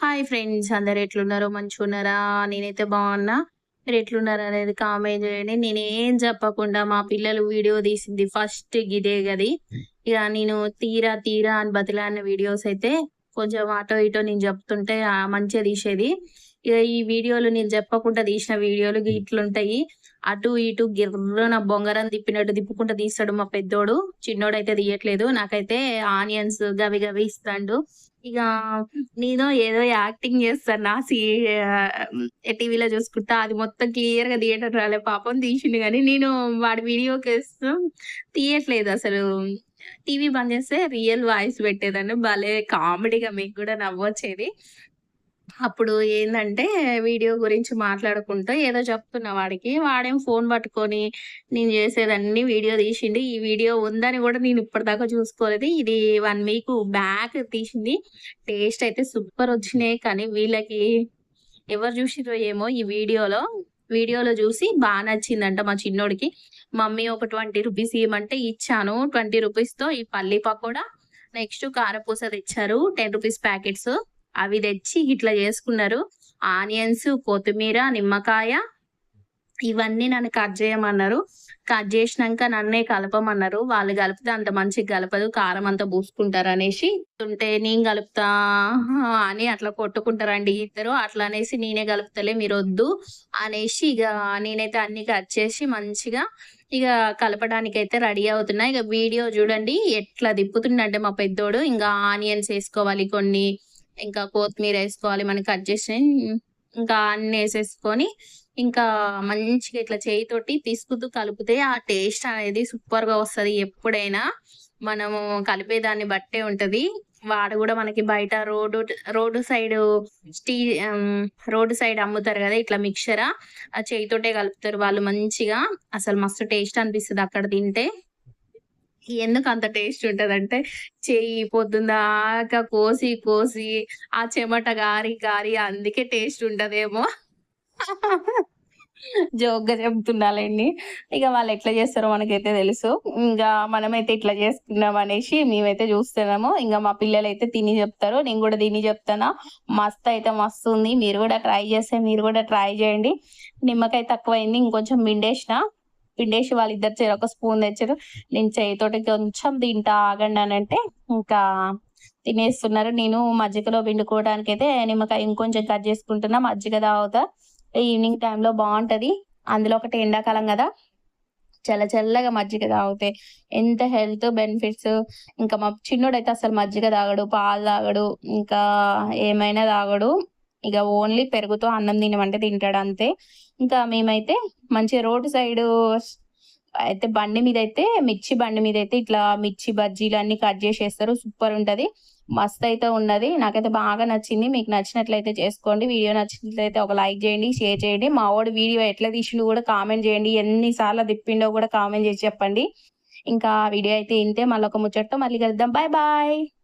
Hi friends అందరు ఎట్లున్నారో? మంచిగున్నారా? నేనైతే బాగున్నా. మీరు ఎట్లున్నారా అనేది కామెంట్ చేయండి. నేను ఏం చెప్పకుండా మా పిల్లలు వీడియో తీసింది ఫస్ట్ ఇదే గది. ఇక నేను తీరా తీరా అని బతిలాడిన వీడియోస్ అయితే కొంచెం అటో ఇటో నేను చెప్తుంటే మంచిగా తీసేది. ఈ వీడియోలు నేను చెప్పకుండా తీసిన వీడియోలు ఇట్లుంటాయి. అటు ఇటు గిర్రున బొంగరం తిప్పినట్టు తిప్పుకుంటూ తీస్తాడు మా పెద్దోడు. చిన్నోడు అయితే తీయట్లేదు. నాకైతే ఆనియన్స్ గవి గవి ఇస్తాడు. ఇక నేను ఏదో యాక్టింగ్ చేస్తాను. నా సీ టీవీలో చూసుకుంటా అది మొత్తం క్లియర్గా థియేటర్ రాలే. పాపం తీసిండు కానీ నేను వాడి వీడియోకి వేస్తూ తీయట్లేదు అసలు. టీవీ బంద్ చేస్తే రియల్ వాయిస్ పెట్టేదాన్ని. భలే కామెడీగా మీకు కూడా నవ్వొచ్చేది. అప్పుడు ఏంటంటే వీడియో గురించి మాట్లాడుకుంటూ ఏదో చెప్తున్నా వాడికి. వాడేం ఫోన్ పట్టుకొని నేను చేసేదన్ని వీడియో తీసింది ఈ వీడియో ఉందని కూడా నేను ఇప్పటిదాకా చూసుకోలేదు. ఇది వన్ వీక్ బ్యాక్ తీసింది. టేస్ట్ అయితే సూపర్ వచ్చినాయి. కానీ వీళ్ళకి ఎవరు చూసిరో ఏమో ఈ వీడియోలో. వీడియోలో చూసి బాగా నచ్చిందంట మా చిన్నోడికి. మమ్మీ ఒక ట్వంటీ రూపీస్ ఇవ్వమంటే ఇచ్చాను. ట్వంటీ రూపీస్తో ఈ పల్లి పకోడా నెక్స్ట్ కారపూస తెచ్చారు. Ten rupees packets. అవి తెచ్చి ఇట్లా చేసుకున్నారు. ఆనియన్స్ కొత్తిమీర నిమ్మకాయ ఇవన్నీ నన్ను కట్ చేయమన్నారు. కట్ చేసినాక నన్నే కలపమన్నారు. వాళ్ళు కలిపితే అంత మంచిగా కలపదు కారం అంతా పూసుకుంటారు అనేసి. ఉంటే నేను కలుపుతా అని అట్లా కొట్టుకుంటారండి ఇద్దరు. అట్లా అనేసి నేనే కలుపుతలే మీరు వద్దు అనేసి ఇక నేనైతే అన్ని కట్ చేసి మంచిగా ఇక కలపడానికి అయితే రెడీ అవుతున్నా. ఇక వీడియో చూడండి ఎట్లా తిప్పుతుండంటే మా పెద్దోడు ఇంకా ఆనియన్స్ వేసుకోవాలి కొన్ని. ఇంకా కొత్తిమీర వేసుకోవాలి మనం కట్ చేసి ఇంకా అన్ని వేసేసుకొని ఇంకా మంచిగా ఇట్లా చేయితోటి పిసుకుతూ కలిపితే ఆ టేస్ట్ అనేది సూపర్గా వస్తుంది. ఎప్పుడైనా మనము కలిపేదాన్ని బట్టే ఉంటది. వాడు కూడా మనకి బయట రోడ్డు రోడ్డు సైడ్ స్టీ రోడ్డు సైడ్ అమ్ముతారు కదా ఇట్లా మిక్చరా ఆ చేయితోటే కలుపుతారు. వాళ్ళు మంచిగా అసలు మస్తు టేస్ట్ అనిపిస్తుంది అక్కడ తింటే. ఎందుకు అంత టేస్ట్ ఉంటదంటే చెయ్యి పొద్దుందాకా కోసి కోసి ఆ చెమట గారి గారి అందుకే టేస్ట్ ఉంటదేమో. జోక్గా చెప్తున్నాలండి. ఇక వాళ్ళు ఎట్లా చేస్తారో మనకైతే తెలుసు. ఇంకా మనమైతే ఇట్లా చేసుకున్నాం అనేసి మేమైతే చూస్తున్నాము. ఇంకా మా పిల్లలు అయితే తిని చెప్తారు. నేను కూడా తిని చెప్తానా. మస్తు అయితే మస్తు ఉంది మీరు కూడా ట్రై చేస్తే మీరు కూడా ట్రై చేయండి. నిమ్మకాయ తక్కువైంది. ఇంకొంచెం మిండేసిన. పిండేసి వాళ్ళిద్దరు చేరు ఒక స్పూన్ తెచ్చారు. నేను చేయితోటి కొంచెం తింటా ఆగండి అని అంటే ఇంకా తినేస్తున్నారు. నేను మజ్జిగలో పిండుకోవడానికి అయితే నిమ్మకాయ ఇంకొంచెం కట్ చేసుకుంటున్నా. మజ్జిగ తాగుతా. ఈవినింగ్ టైంలో బాగుంటది. అందులో ఒకటి ఎండాకాలం కదా. చల్ల చల్లగా మజ్జిగ తాగితే ఎంత హెల్త్ బెనిఫిట్స్. ఇంకా మా చిన్నోడైతే అసలు మజ్జిగ తాగడు పాలు తాగడు ఇంకా ఏమైనా తాగడు. ఇక ఓన్లీ పెరుగుతో అన్నం తినమంటే తింటాడు అంతే. ఇంకా మేమైతే మంచి రోడ్డు సైడ్ అయితే బండి మీద అయితే మిర్చి బండి మీద అయితే ఇట్లా మిర్చి బజ్జీలు అన్ని కట్ చేసేస్తారు. సూపర్ ఉంటది. మస్త్ అయితే ఉన్నది. నాకైతే బాగా నచ్చింది. మీకు నచ్చినట్లయితే చేసుకోండి. వీడియో నచ్చినట్లయితే ఒక లైక్ చేయండి షేర్ చేయండి. మా వాడు వీడియో ఎట్లా తీసిండు కూడా కామెంట్ చేయండి. ఎన్నిసార్లు తిప్పిండో కూడా కామెంట్ చేసి చెప్పండి. ఇంకా వీడియో అయితే ఇంతే. మళ్ళీ ఒక ముచ్చట్తో మళ్ళీ కలుద్దాం. Bye bye.